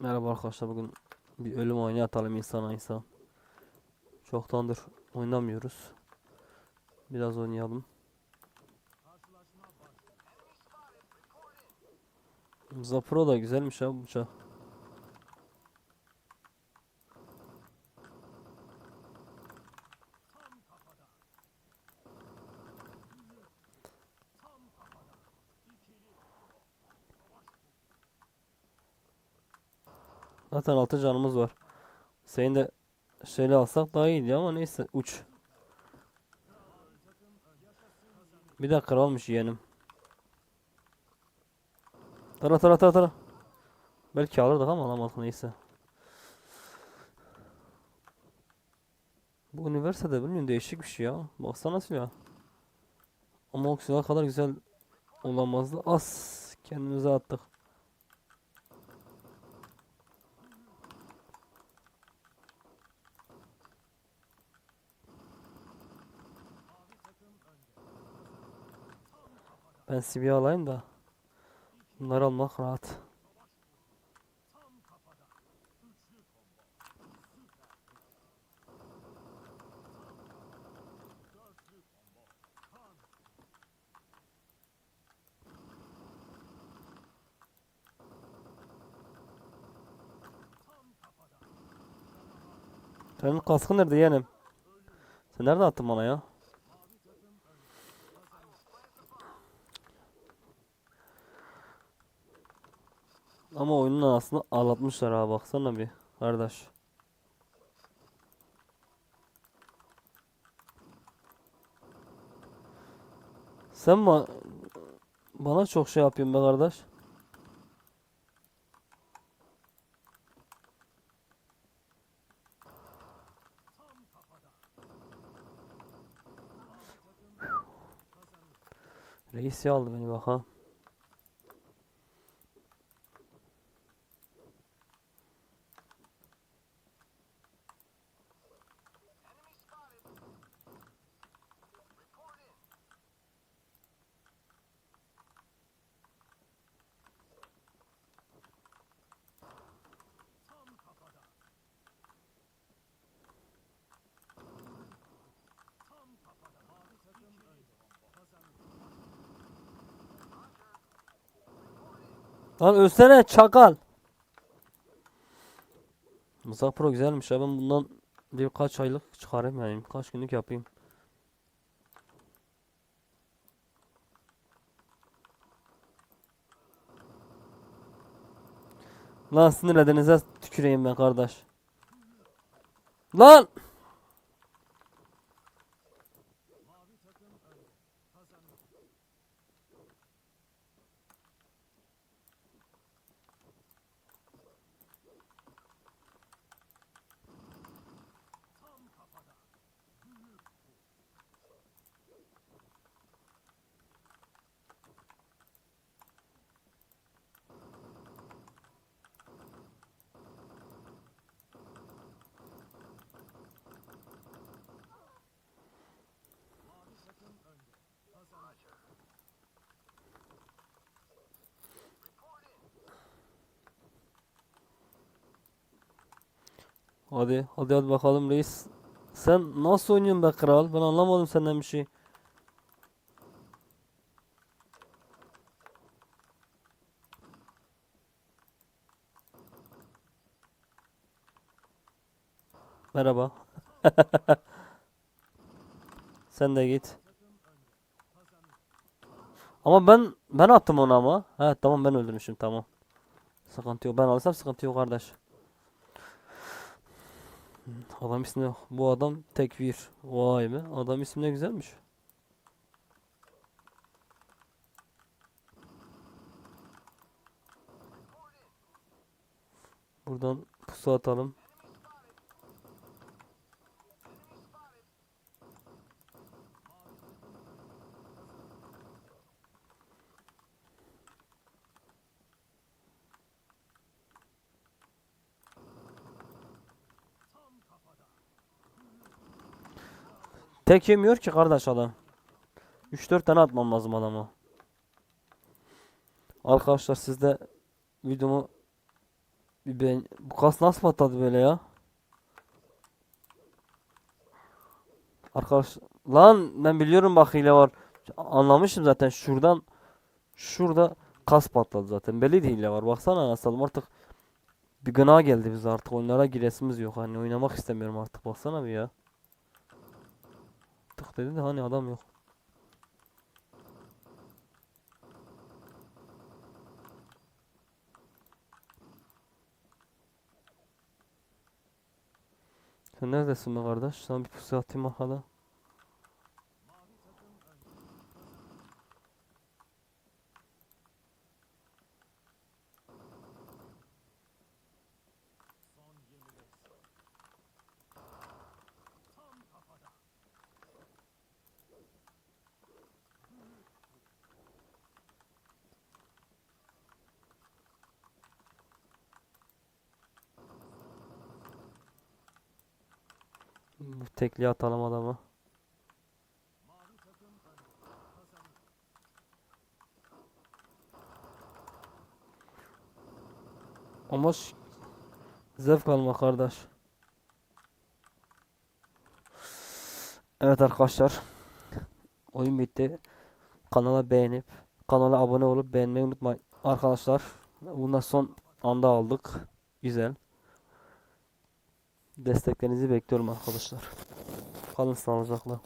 Merhaba arkadaşlar bugün bir ölüm oyunu atalım insana insan. Çoktandır oynamıyoruz. Biraz oynayalım. Zapro da güzelmiş ya bu bıçak. Zaten 6 canımız var. Senin de şöyle alsak daha iyiydi ama neyse uç. Bir dakika olmuş yeğenim. Tara tara tara tara. Belki alırdık ama alamadık neyse. Bu üniversitede bilmiyorum değişik bir şey ya. Baksana silah. Ama o silah kadar güzel olamazdı. As kendimize attık. Ben CV alayım da. Bunları almak rahat. Senin kaskın nerede yeğenim? Sen nerede attın bana ya? Ama oyunun aslında ağlatmışlar ha baksana bir kardeş. Sen ba bana çok şey yapıyorsun be kardeş. Reis aldı beni bak ha. Lan ölsene çakal. Mızrak Pro güzelmiş ya ben bundan birkaç aylık çıkarayım yani kaç günlük yapayım. Lan sinirledinize tüküreyim ben kardeş. Lan! Hadi hadi hadi bakalım reis. Sen nasıl oynuyorsun be kral? Ben anlamadım senden bir şey. Merhaba. Sen de git. Ama ben ben attım onu ama. Ha tamam ben öldürmüşüm tamam. Sıkıntı yok. Ben alırsam sıkıntı yok kardeş. Adam ismi. Bu adam tekvir. Vay be. Adam ismi ne güzelmiş. Buradan pusu atalım. Tek yemiyor ki kardeş adam. 3-4 tane atmam lazım adama. Arkadaşlar siz de videomu Bir ben bu kas nasıl patladı böyle ya? Arkadaş lan ben biliyorum bak hile var. Anlamışım zaten şuradan şurada kas patladı zaten. Belli değil hile var. Baksana anasını artık bir gına geldi bize artık oyunlara giresimiz yok hani oynamak istemiyorum artık baksana bir ya. Tık dedi de hani adam yok. Sen neredesin be kardeş? Sana bir pusu atayım bakalım. Bu tekliği atalım adamı. Amaç zevk almak kardeş. Evet arkadaşlar. Oyun bitti. Kanala beğenip kanala abone olup beğenmeyi unutmayın. Arkadaşlar bundan son anda aldık. Güzel. Desteklerinizi bekliyorum arkadaşlar. Kalın sağlıcakla.